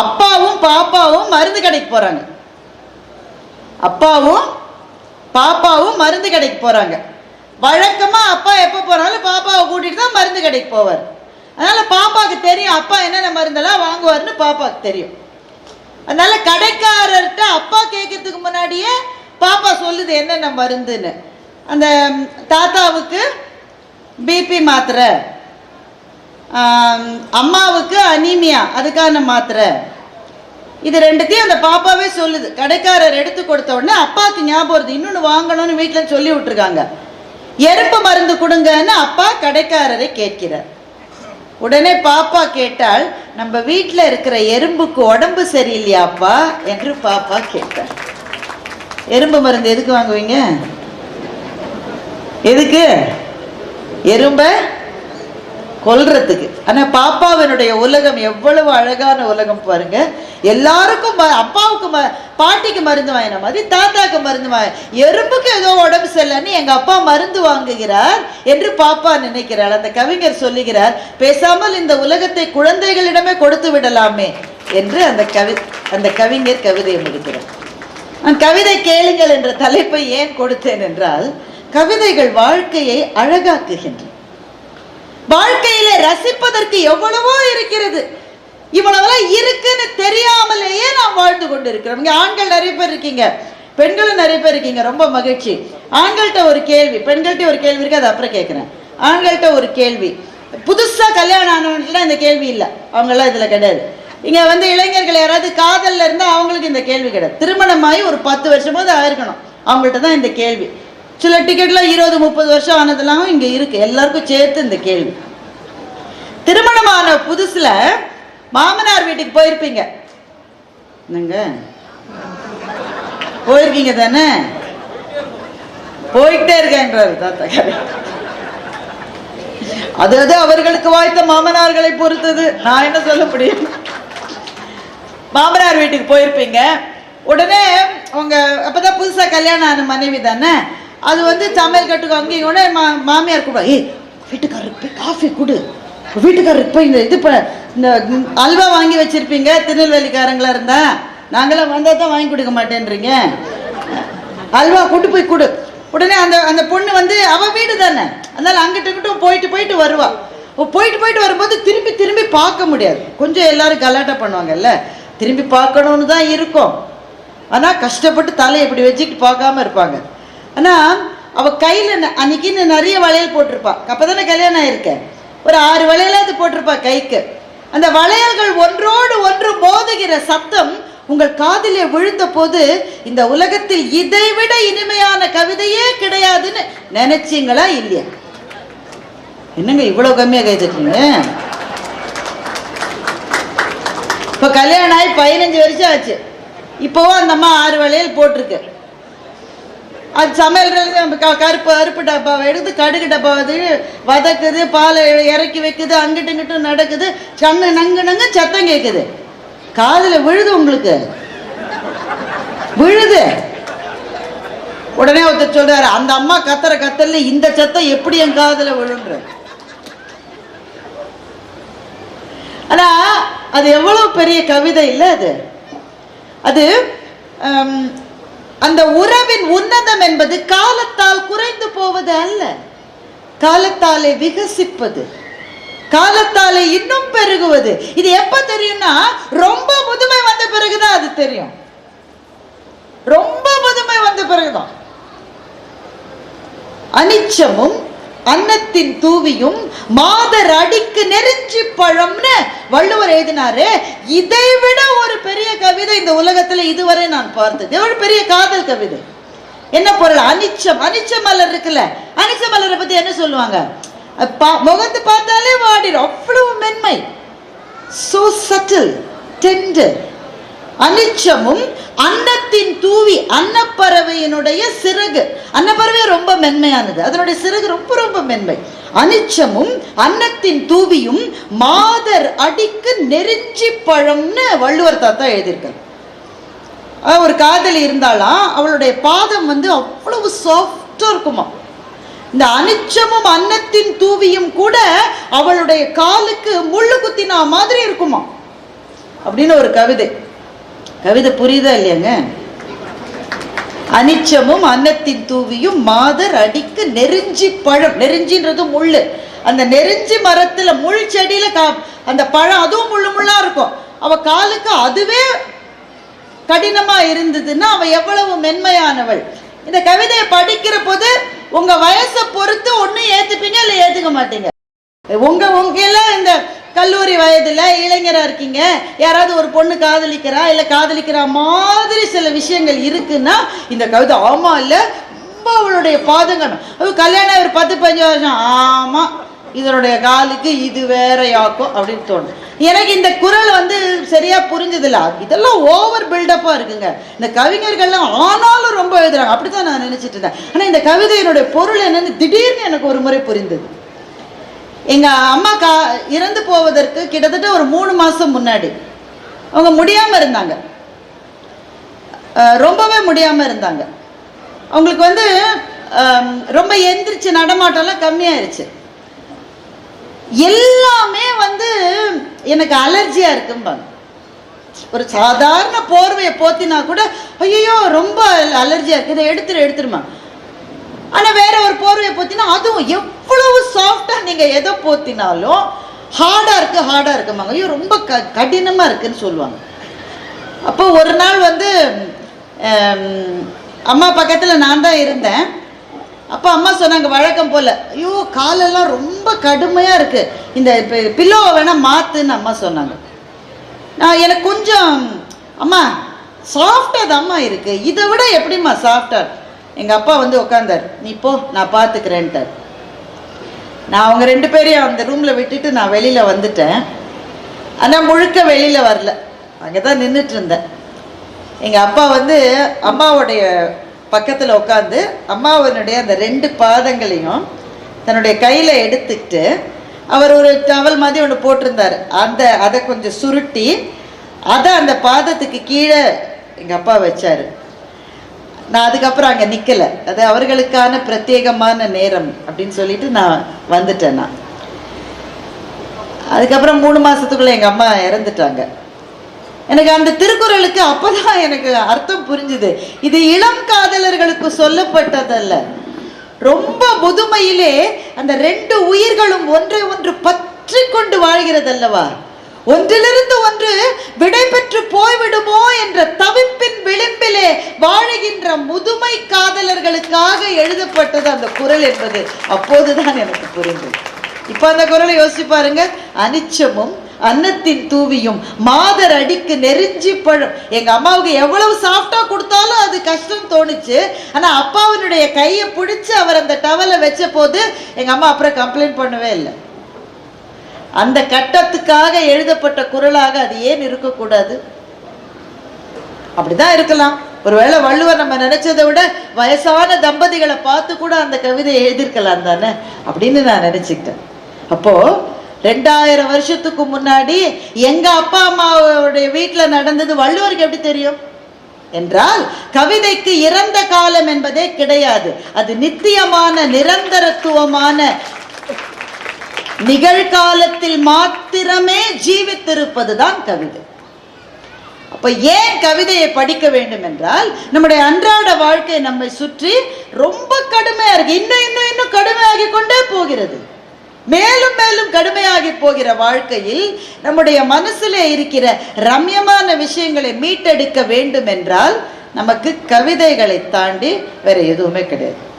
அப்பாவும் பாப்பாவும் மருந்து கடைக்கு போறாங்க. அப்பாவும் பாப்பாவும் மருந்து கடைக்கு போறாங்க. வழக்கமா அப்பா எப்போ போனாலும் பாப்பாவை கூட்டிட்டு தான் மருந்து கடைக்கு போவார். அதனால பாப்பாவுக்கு தெரியும் அப்பா என்னென்ன மருந்தெல்லாம் வாங்குவார்னு பாப்பாவுக்கு தெரியும். அதனால கடைக்காரர்கிட்ட அப்பா கேட்கறதுக்கு முன்னாடியே பாப்பா சொல்லுது என்னென்ன மருந்துன்னு. அந்த தாத்தாவுக்கு பிபி மாத்திரை. அம்மாவுக்கு அனீமியா அதுக்கான மாத்திரை. இது ரெண்டுத்தையும் அந்த பாப்பாவே சொல்லுது. கடைக்காரர் எடுத்து கொடுத்த உடனே அப்பாவுக்கு ஞாபகம் வருது. இன்னொன்று வாங்கணும்னு வீட்டில் சொல்லி விட்டுருக்காங்க. எறும்பு மருந்து கொடுங்கன்னு அப்பா கடைக்காரரை கேட்கிறார். உடனே பாப்பா கேட்டால் நம்ம வீட்டில் இருக்கிற எறும்புக்கு உடம்பு சரியில்லையாப்பா என்று பாப்பா கேட்டார் எறும்பு மருந்து எதுக்கு வாங்குவீங்க? எதுக்கு? எறும்பை கொல்றதுக்கு. ஆனால் பாப்பாவினுடைய உலகம் எவ்வளவு அழகான உலகம் பாருங்க. எல்லாருக்கும் ம- அப்பாவுக்கு ம பாட்டிக்கு மருந்து வாங்கின மாதிரி தாத்தாக்கு மருந்து வாங்க எறும்புக்கு ஏதோ உடம்பு சரியில்லைன்னு எங்கள் அப்பா மருந்து வாங்குகிறார் என்று பாப்பா நினைக்கிறாள். அந்த கவிஞர் சொல்லுகிறார் பேசாமல் இந்த உலகத்தை குழந்தைகளிடமே கொடுத்து விடலாமே என்று அந்த கவி அந்த கவிஞர் கவிதையை முடிக்கிறார். நான் கவிதை கேளுங்கள் என்ற தலைப்பை ஏன் கொடுத்தேன் என்றால் கவிதைகள் வாழ்க்கையை அழகாக்குகின்றன. வாழ்க்கையில ரசிப்பதற்கு எவ்வளவோ இருக்கிறது. இவ்வளவெல்லாம் இருக்குன்னு தெரியாமலேயே நாம் வாழ்ந்து கொண்டு இருக்கிறோம் இங்க ஆண்கள் நிறைய பேர் இருக்கீங்க. பெண்களும் நிறைய பேர் இருக்கீங்க. ரொம்ப மகிழ்ச்சி. ஆண்கள்கிட்ட ஒரு கேள்வி. பெண்கள்கிட்ட ஒரு கேள்வி இருக்கு அது அப்புறம் கேட்குறேன். ஆண்கள்கிட்ட ஒரு கேள்வி. புதுசா கல்யாணம் ஆனவங்களுக்குலாம் இந்த கேள்வி இல்லை. அவங்களாம் இதுல கிடையாது. இங்க வந்து இளைஞர்கள் யாராவது காதல்ல இருந்தா அவங்களுக்கு இந்த கேள்வி கிடையாது. திருமணமாகி ஒரு பத்து வருஷமாவது ஆயிருக்கணும். அவங்கள்ட்ட தான் இந்த கேள்வி. சில டிக்கெட்லாம் இருபது முப்பது வருஷம் ஆனதெல்லாம் இங்க இருக்கு. எல்லாருக்கும் சேர்த்து இந்த கேள்வி. திருமணமான புதுசுல மாமனார் வீட்டுக்கு போயிருப்பீங்க. என்னங்க? போயிருக்கீங்க தானே? போயிட்டே இருக்கேன்றாரு தாத்தா அது அது அவர்களுக்கு வாய்த்த மாமனார்களை பொறுத்தது. நான் என்ன சொல்ல முடியும்? மாமனார் வீட்டுக்கு போயிருப்பீங்க. உடனே உங்க அப்பதான் புதுசா கல்யாணம் ஆன மனைவி தானே? அது வந்து சமையல் கட்டுக்கு அங்கேயும் உடனே மா மாமியார் கூட ஏய் வீட்டுக்காரருக்கு போய் காஃபி கொடு. வீட்டுக்காரருக்கு போய் இந்த இது ப இந்த அல்வா வாங்கி வச்சுருப்பீங்க திருநெல்வேலிக்காரங்களாக இருந்தா நாங்களாம் வந்தால் தான் வாங்கி கொடுக்க மாட்டேன்றீங்க. அல்வா கொண்டு போய் கொடு. உடனே அந்த அந்த பொண்ணு வந்து அவ வீடு தானே அதனால் அங்கிட்ட இங்கிட்டும் போயிட்டு போயிட்டு வருவாள் போயிட்டு போயிட்டு வரும்போது திரும்பி திரும்பி பார்க்க முடியாது. கொஞ்சம் எல்லாரும் கலாட்டை பண்ணுவாங்கல்ல திரும்பி பார்க்கணும்னு தான் இருக்கும். ஆனால் கஷ்டப்பட்டு தலையை இப்படி வச்சுக்கிட்டு பார்க்காம இருப்பாங்க. ஆனால் அவள் கையில் அன்னைக்குன்னு நிறைய வளையல் போட்டிருப்பாள் அப்போ தானே கல்யாணம் ஆயிருக்கேன். ஒரு ஆறு வளையலாவது போட்டிருப்பா கைக்கு. அந்த வளையல்கள் ஒன்றோடு ஒன்று மோதுகிற சத்தம் உங்கள் காதிலே விழுந்த போது இந்த உலகத்தில் இதைவிட இனிமையான கவிதையே கிடையாதுன்னு நினைச்சீங்களா இல்லையா? என்னங்க இவ்வளோ கம்மியாக கைதட்டீங்க இப்போ கல்யாணம் ஆகி பதினஞ்சு வருஷம் ஆச்சு. இப்போவும் அந்த அம்மா ஆறு வளையல் போட்டிருக்கு. அது சமையல் க- கருப்பு அருப்பு டப்பாவை எடுத்து கடுகு டப்பாவை வதக்குது பாலை இறக்கி வைக்குது அங்கிட்டு இங்கிட்டும் நடக்குது. கண்ணு நங்கு நங்கு சத்தம் கேட்குது காதில் விழுது உங்களுக்கு. விழுது. உடனே ஒருத்தர் சொல்றாரு அந்த அம்மா கத்துற கத்தல்ல இந்த சத்தம் எப்படி என் காதில் விழுன்ற ஆனா அது எவ்வளவு பெரிய கவிதை இல்லை அது. அது அந்த உறவின் உன்னதம் என்பது காலத்தால் குறைந்து போவது அல்ல. காலத்தாலே விகசிப்பது. காலத்தாலே இன்னும் பெருகுவது. இது எப்ப தெரியும்னா ரொம்ப முதுமை வந்த பிறகுதான் அது தெரியும். ரொம்ப முதுமை வந்த பிறகுதான். அனிச்சமும் அன்னத்தின் தூவியும் மாதர் அடிக்கு நெருஞ்சி பழம்னு வள்ளுவர் எழுதினாரு. இதை விட ஒரு பெரிய கவிதை இந்த உலகத்துல இதுவரை நான் பார்த்தது. ஒரு பெரிய காதல் கவிதை. என்ன பொருள்? அனிச்சம். அனிச்ச மலர் இருக்குல்ல? அனிச்ச மலரை பத்தி என்ன சொல்லுவாங்க? முகத்து பா- பார்த்தாலே வாடிடும் அவ்வளவு மென்மை. சோ சட்டில் டெண்டர் அனிச்சமும் அன்னத்தின் தூவி அன்னப்பறவையினுடைய சிறகு. அன்னப்பறவை ரொம்ப மென்மையானது. அதனுடைய சிறகு ரொம்ப ரொம்ப மென்மை. அனிச்சமும் அன்னத்தின் தூவியும் மாதர் அடிக்கு நெருஞ்சி பழம்னு வள்ளுவர் தாத்தா எழுதியிருக்காரு. ஒரு காதலி இருந்தாலாம் அவளுடைய பாதம் வந்து அவ்வளவு சாஃப்டா இருக்குமா. இந்த அனிச்சமும் அன்னத்தின் தூவியும் கூட அவளுடைய காலுக்கு முள்ளு குத்தினா மாதிரி இருக்குமா. அப்படின்னு ஒரு கவிதை. கவிதை புரியுதா இல்லையாங்க? அனிச்சமும் அன்னத்தின் தூவியும் மாதர் அடிக்க நெருஞ்சி பழம். நெருஞ்சின்றது முள்ளு. அந்த நெருஞ்சி மரத்துல முள் செடியில கா அந்த பழம் அதுவும் முள்ளு முள்ளா இருக்கும். அவ காலுக்கு அதுவே கடினமா இருந்ததுன்னா அவ எவ்வளவு மென்மையானவள். இந்த கவிதையை படிக்கிற போது உங்க வயசை பொறுத்து ஒன்னும் ஏத்துப்பீங்க இல்ல ஏத்துக்க மாட்டீங்க? உங்க உங்க எல்லாம் இந்த கல்லூரி வயதில் இளைஞராக இருக்கீங்க. யாராவது ஒரு பொண்ணு காதலிக்கிறா இல்லை காதலிக்கிற மாதிரி சில விஷயங்கள் இருக்குன்னா இந்த கவிதை ஆமாம் இல்லை? ரொம்ப அவளுடைய பாதங்கணும் அது கல்யாணம் ஒரு பத்து பதினஞ்சு வருஷம். ஆமாம் இதனுடைய காலுக்கு இது வேறையாக்கும் அப்படின்னு தோணும் எனக்கு இந்த குரல் வந்து சரியாக புரிஞ்சதில்ல. இதெல்லாம் ஓவர் பில்டப்பாக இருக்குங்க. இந்த கவிஞர்கள்லாம் ஆனாலும் ரொம்ப எழுதுறாங்க. அப்படி தான் நான் நினச்சிட்டு இருந்தேன். ஆனால் இந்த கவிதையினுடைய பொருள் என்னன்னு திடீர்னு எனக்கு ஒரு முறை புரிந்தது. எங்கள் அம்மா கா இறந்து போவதற்கு கிட்டத்தட்ட ஒரு மூணு மாதம் முன்னாடி. அவங்க முடியாம இருந்தாங்க. ரொம்பவே முடியாமல் இருந்தாங்க. அவங்களுக்கு வந்து ரொம்ப எந்திரிச்சு நடமாட்டம்லாம் கம்மியாயிருச்சு. எல்லாமே வந்து எனக்கு அலர்ஜியாக இருக்கும்பாங்க. ஒரு சாதாரண போர்வையை போத்தினா கூட ஐயோ ரொம்ப அலர்ஜியாக இருக்குது இதை எடுத்துரு எடுத்துருமா ஆனா வேற ஒரு போர்வையை போத்தினா அதுவும் எவ்வளவு சாஃப்டா நீங்க எதை போத்தினாலும் ஹார்டா இருக்கு ஹார்டா இருக்குமாங்க ஐயோ ரொம்ப க கடினமா இருக்குன்னு சொல்லுவாங்க. அப்போ ஒரு நாள் வந்து அம்மா பக்கத்தில் நான் தான் இருந்தேன். அப்போ அம்மா சொன்னாங்க வழக்கம் போல். ஐயோ காலெல்லாம் ரொம்ப கடுமையாக இருக்குது இந்த பில்லோவை வேணால் மாற்றுன்னு அம்மா சொன்னாங்க. நான் எனக்கு கொஞ்சம் அம்மா சாஃப்டாக தாம்மா இருக்குது இதை விட எப்படிம்மா சாஃப்டா எங்கள் அப்பா வந்து உட்காந்தார் நீ போ நான் பார்த்துக்கிறேன்ட்டார் நான் அவங்க ரெண்டு பேரையும் அந்த ரூமில் விட்டுட்டு நான் வெளியில் வந்துட்டேன். ஆனால் முழுக்க வெளியில் வரல. அங்கே தான் நின்றுட்டு இருந்தேன். எங்கள் அப்பா வந்து அம்மாவுடைய பக்கத்தில் உட்காந்து அம்மாவனுடைய அந்த ரெண்டு பாதங்களையும் தன்னுடைய கையில் எடுத்துக்கிட்டு அவர் ஒரு டவல் மாதிரி ஒன்று போட்டிருந்தார். அந்த அதை கொஞ்சம் சுருட்டி அதை அந்த பாதத்துக்கு கீழே எங்கள் அப்பா வச்சார். நான் அதுக்கப்புறம் அங்கே நிற்கலை அது அவர்களுக்கான பிரத்யேகமான நேரம் அப்படின்னு சொல்லிட்டு நான் வந்துட்டேன் நான். அதுக்கப்புறம் மூணு மாதத்துக்குள்ளே எங்கள் அம்மா இறந்துட்டாங்க. எனக்கு அந்த திருக்குறளுக்கு அப்போதான் எனக்கு அர்த்தம் புரிஞ்சுது. இது இளம் காதலர்களுக்கு சொல்லப்பட்டதல்ல. ரொம்ப முதுமையிலே அந்த ரெண்டு உயிர்களும் ஒன்றை ஒன்று பற்றி கொண்டு வாழ்கிறதல்லவா? ஒன்றிலிருந்து ஒன்று விடை பெற்று போய்விடுமோ என்ற தவிப்பின் விளிம்பிலே வாழுகின்ற முதுமை காதலர்களுக்காக எழுதப்பட்டது அந்த குரல் என்பது. அப்போதுதான் எனக்கு புரிந்தது. இப்ப அந்த குரலை யோசிச்சு பாருங்க. அனிச்சமும் அன்னத்தின் தூவியும் மாதர் அடிக்கு நெருஞ்சி பழம் எங்க அம்மாவுக்கு எவ்வளவு சாஃப்டா கொடுத்தாலும் அது கஷ்டம் தோணுச்சு. ஆனா அப்பாவினுடைய கையை பிடிச்சு அவர் அந்த டவலை வச்ச போது எங்க அம்மா அப்புறம் கம்ப்ளைண்ட் பண்ணவே இல்லை. அந்த கட்டத்துக்காக எழுதப்பட்ட குரலாக அது ஏன் இருக்கக்கூடாது? அப்படிதான் இருக்கலாம். ஒருவேளை வள்ளுவர் நம்ம நினைச்சதை விட வயசான தம்பதிகளை பார்த்து கூட அந்த கவிதையை எழுதியிருக்கலாம் தானே? அப்படின்னு நான் நினைச்சுக்கிட்டேன். அப்போ ரெண்டாயிரம் வருஷத்துக்கு முன்னாடி எங்க அப்பா அம்மாவுடைய வீட்டுல நடந்தது வள்ளுவருக்கு எப்படி தெரியும்? என்றால் கவிதைக்கு இறந்த காலம் என்பதே கிடையாது. அது நித்தியமான நிரந்தரத்துவமான நிகழ்காலத்தில் மாத்திரமே ஜீவித்திருப்பதுதான் கவிதை. அப்ப ஏன் கவிதையை படிக்க வேண்டும் என்றால் நம்முடைய அன்றாட வாழ்க்கை நம்மை சுற்றி ரொம்ப கடுமையா இருக்கு. இன்னும் இன்னும் இன்னும் கடுமையாகி கொண்டே போகிறது. மேலும் மேலும் கடுமையாகி போகிற வாழ்க்கையில் நம்முடைய மனசுல இருக்கிற ரம்யமான விஷயங்களை மீட்டெடுக்க வேண்டும் என்றால் நமக்கு கவிதைகளை தாண்டி வேற எதுவுமே கிடையாது.